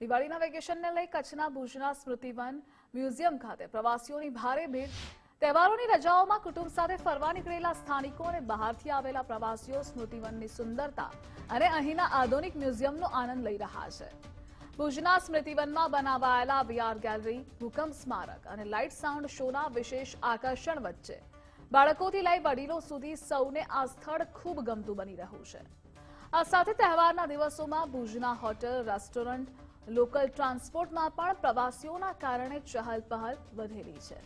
દિવાળીના વેકેશનને લઈ કચ્છના ભુજના સ્મૃતિવન મ્યુઝિયમ ખાતે પ્રવાસીઓની ભારે ભીડ, તહેવારોની રજાઓમાં કુટુંબ સાથે ફરવા નીકળેલા સ્થાનિકો અને બહારથી આવેલા પ્રવાસીઓ સ્મૃતિવનની સુંદરતા અને અહીંના આધુનિક મ્યુઝિયમનો આનંદ લઈ રહ્યા છે. ભુજના સ્મૃતિવનમાં બનાવાયેલા વીઆર ગેલેરી, ભૂકંપ સ્મારક અને લાઇટ સાઉન્ડ શોના વિશેષ આકર્ષણ વચ્ચે બાળકોથી લઈ વડીલો સુધી સૌને આ સ્થળ ખૂબ ગમતું બની રહ્યું છે. આ સાથે તહેવારના દિવસોમાં ભુજના હોટેલ, રેસ્ટોરન્ટ લોકલ ટ્રાન્સપોર્ટમાં પણ પ્રવાસીઓના કારણે ચહલ પહલ વધેલી છે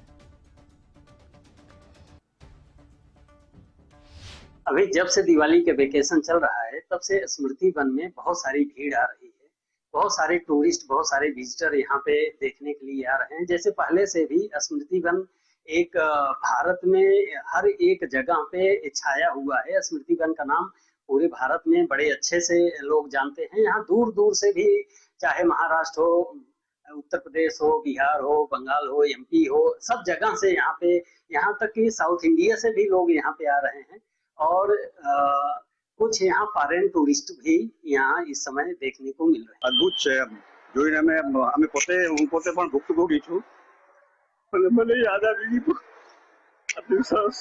अभी जब से दिवाली के वेकेशन चल रहा है तब से स्मृति वन में बहुत सारी भीड़ आ रही है बहुत सारे टूरिस्ट बहुत सारे विजिटर यहाँ पे देखने के लिए आ रहे हैं जैसे पहले से भी स्मृति वन एक अ, भारत में हर एक जगह पे छाया हुआ है स्मृति वन का नाम पूरे भारत में बड़े अच्छे से लोग जानते हैं यहाँ दूर दूर से भी चाहे महाराष्ट्र हो उत्तर प्रदेश हो बिहार हो बंगाल हो एमपी हो सब जगह से यहाँ पे यहाँ तक कि साउथ इंडिया से भी लोग यहाँ पे आ रहे हैं और अ, कुछ यहाँ फॉरेन टूरिस्ट भी यहाँ इस समय देखने को मिल रहे हैं અદ્ભુત છે એમ જોઈને અમે અમે પોતે હું પોતે પણ ભુક્તભોગી છું અને મને યાદ આવી ગયું આટલું સરસ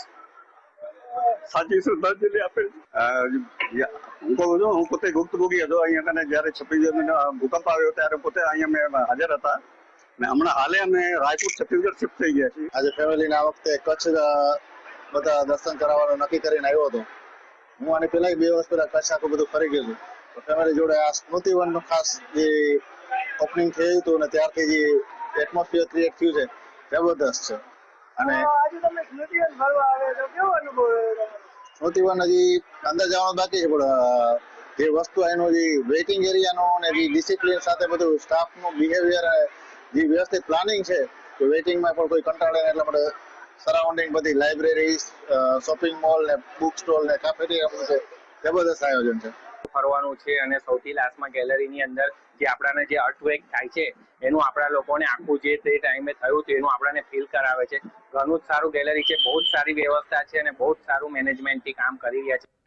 સાચી શ્રદ્ધાંજલિ આપે? હું કહું છું હું પોતે ભુક્તભોગી હતો. અહીંયા કને જયારે છત્તીસગઢ ભૂકંપ આવ્યો ત્યારે પોતે અહીંયા મેં હાજર હતા. ને હમણાં હાલે અમે રાયપુર છત્તીસગઢ શિફ્ટ થઈ ગયા છીએ. આજે ફેમિલીને આ વખતે કચ્છ બધા દર્શન કરાવવાનું નક્કી કરીને આવ્યો હતો. હું આની પહેલા બે વર્ષ પહેલા કચ્છ આખું બધું ફરી ગયેલું. તો ફેમિલી જોડે આ સ્મૃતિવનનું ખાસ જે ઓપનિંગ થયું હતું ને ત્યારથી જે એટમોસ્ફિયર ક્રિએટ થયું છે જબરદસ્ત છે. અને આજે તમે સ્મૃતિવન ફરવા આવે તો કેવો અનુભવ રહ્યો સ્મૃતિવન હજી અંદર જવાનું બાકી છે, પણ જે વસ્તુ એનું જે વેઇટિંગ એરિયાનો અને જે ડિસિપ્લિન સાથે બધું સ્ટાફનું બિહેવિયર જે વ્યવસ્થિત પ્લાનિંગ છે, તો વેઇટિંગમાં પણ કોઈ કંટાળે એટલા માટે સરાઉન્ડિંગ બધી લાઇબ્રેરી શોપિંગ મોલ ને બુક સ્ટોલ ને કાફેટેરિયા છે જબરદસ્ત આયોજન છે. ફરવાનું છે અને સૌથી લાસ્ટમાં ગેલેરીની અંદર જે આપણાને જે અર્થવેક થાય છે, એનું આપણા લોકોને આખું જે તે ટાઈમે થયું હતું એનું આપણાને ફીલ કરાવે છે. ઘણું જ સારું ગેલેરી છે, બહુ જ સારી વ્યવસ્થા છે અને બહુ જ સારું મેનેજમેન્ટથી કામ કરી રહ્યા છે.